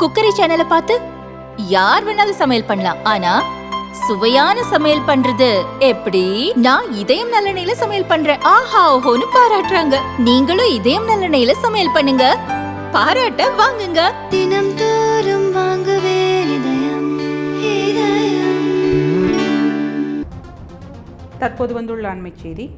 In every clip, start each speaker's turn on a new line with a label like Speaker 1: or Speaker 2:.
Speaker 1: Cookery சேனலை பார்த்து யார் வேணாலும் சமையல் பண்ணலாம். ஆனா சுவையான சமையல் பண்றது எப்படி? நான் இதயம் நல்லெண்ணெயில சமையல் பண்றேன். ஆஹா ஓஹோன்னு பாராட்டுறாங்க. நீங்களும் இதயம் நல்லெண்ணெயில சமையல் பண்ணுங்க. பாராட்ட வாங்குங்க.
Speaker 2: தினம் தோறும் வாங்குவே இதயம் இதயம்.
Speaker 3: தற்போது வந்துள்ள அண்மைச் செய்தி.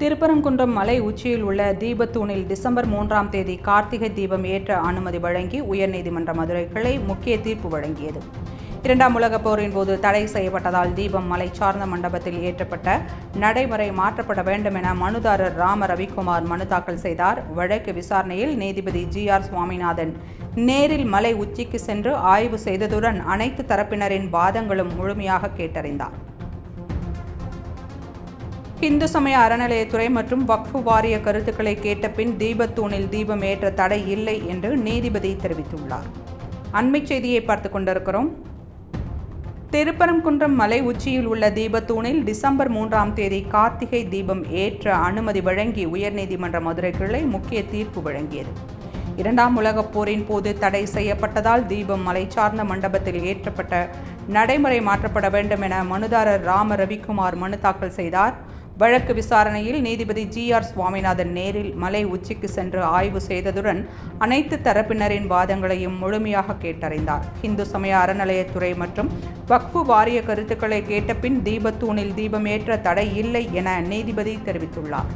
Speaker 3: திருப்பரங்குன்றம் மலை உச்சியில் உள்ள தீபத்தூணில் டிசம்பர் மூன்றாம் தேதி கார்த்திகை தீபம் ஏற்ற அனுமதி வழங்கி உயர்நீதிமன்ற மதுரை கிளை முக்கிய தீர்ப்பு வழங்கியது. இரண்டாம் உலகப் போரின் போது தடை செய்யப்பட்டதால் தீபம் மலை சார்ந்த மண்டபத்தில் ஏற்றப்பட்ட நடைமுறை மாற்றப்பட வேண்டும் என மனுதாரர் ராம ரவிக்குமார் மனு தாக்கல் செய்தார். வழக்கு விசாரணையில் நீதிபதி ஜி ஆர் சுவாமிநாதன் நேரில் மலை உச்சிக்கு சென்று ஆய்வு செய்ததுடன் அனைத்து தரப்பினரின் வாதங்களும் முழுமையாக கேட்டறிந்தார். இந்து சமய அறநிலையத்துறை மற்றும் வக்ஃபு வாரிய கருத்துக்களை கேட்ட பின் தீபத்தூணில் தீபம் ஏற்ற தடை இல்லை என்று நீதிபதி தெரிவித்துள்ளார். அண்மைச் செய்தியை பார்த்து கொண்டிருக்கிறோம். திருப்பரங்குன்றம் மலை உச்சியில் உள்ள தீபத்தூணில் டிசம்பர் மூன்றாம் தேதி கார்த்திகை தீபம் ஏற்ற அனுமதி வழங்கி உயர்நீதிமன்ற மதுரை கிளை முக்கிய தீர்ப்பு வழங்கியது. இரண்டாம் உலகப் போரின் போது தடை செய்யப்பட்டதால் தீபம் மலை சார்ந்த மண்டபத்தில் ஏற்றப்பட்ட நடைமுறை மாற்றப்பட வேண்டும் என மனுதாரர் ராம ரவிக்குமார் மனு தாக்கல் செய்தார். வழக்கு விசாரணையில் நீதிபதி ஜி ஆர் சுவாமிநாதன் நேரில் மலை உச்சிக்கு சென்று ஆய்வு செய்ததுடன் அனைத்து தரப்பினரின் வாதங்களையும் முழுமையாக கேட்டறிந்தார். இந்து சமய அறநிலையத்துறை மற்றும் வக்ஃபு வாரிய கருத்துக்களை கேட்டபின் தீபத்தூணில் தீபமேற்ற தடை இல்லை என நீதிபதி தெரிவித்துள்ளார்.